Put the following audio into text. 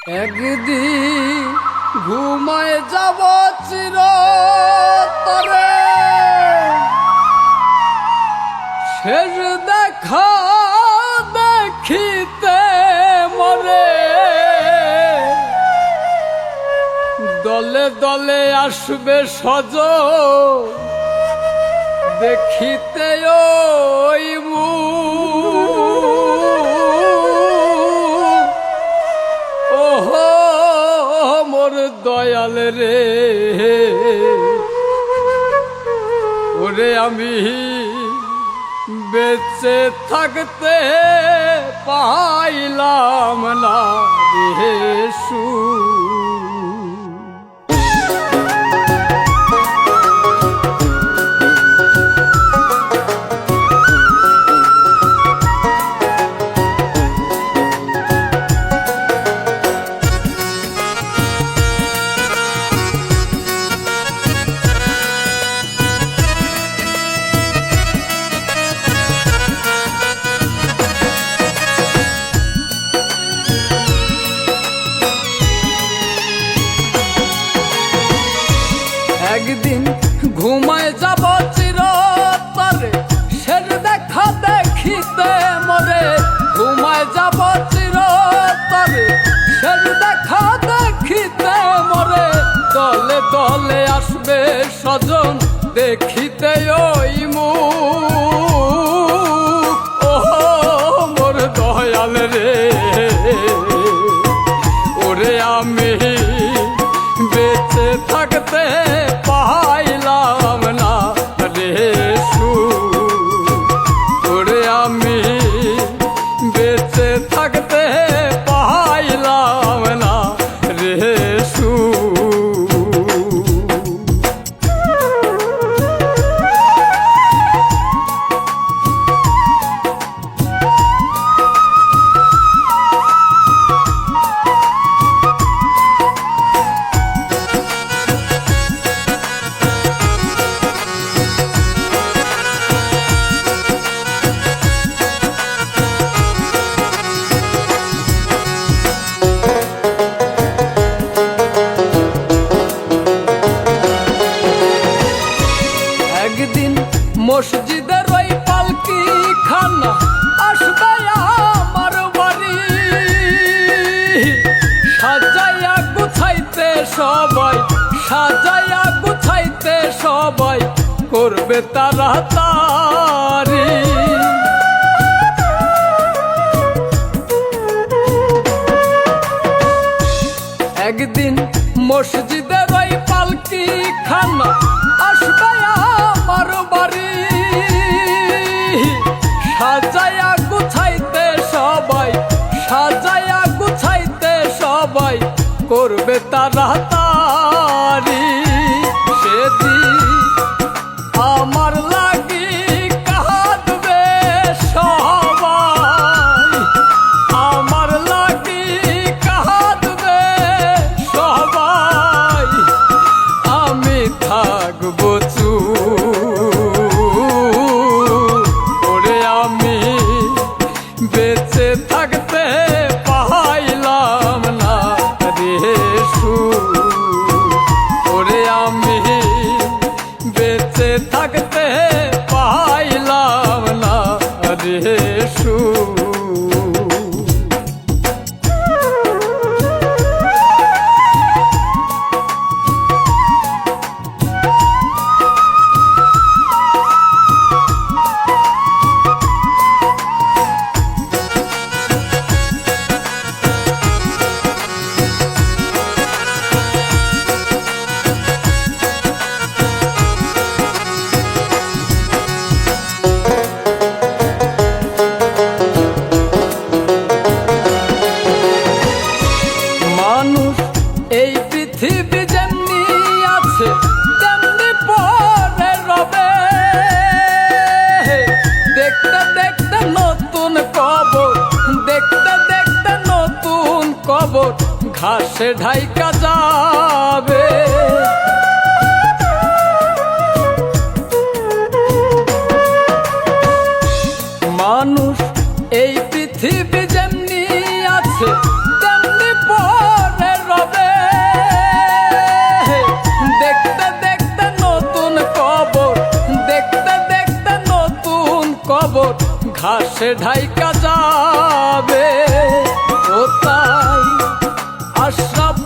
একদিন ঘুমায় যাব চির তরে শেষ দেখা দেখিতে মরে। দলে দলে আসবে সজ দেখিতে ওই মুখ দয়াল রে। ওরে আমি বেঁচে থাকতে পাইলাম না। একদিন ঘুমায় যাব চিরতরে, সের দেখা দেখিতে মরে। ঘুমায় যাব চিরতরে, সের দেখা দেখিতে মরে। দলে দলে আসবে স্বজন মসজিদের ওই পালকি খানা আসবে আমার বাড়ি। সাজাইয়া গুছাইতে সবাই, সাজাইয়া গুছাইতে সবাই করবে তারা তারি। একদিন মসজিদের সাজায়া গুছাইতে সবাই সাজায়া গুছাইতে সবাই করবে তারা তারি বেঁচে থাকতে ঘাসে ঢাইকা যাবে। মানুষ এই পৃথিবী যেমনি আছে রবে। দেখতে দেখতে নতুন দেখতে দেখতে নতুন ঘাসে ঢাইকা যাবে। ও তাই আশরাফ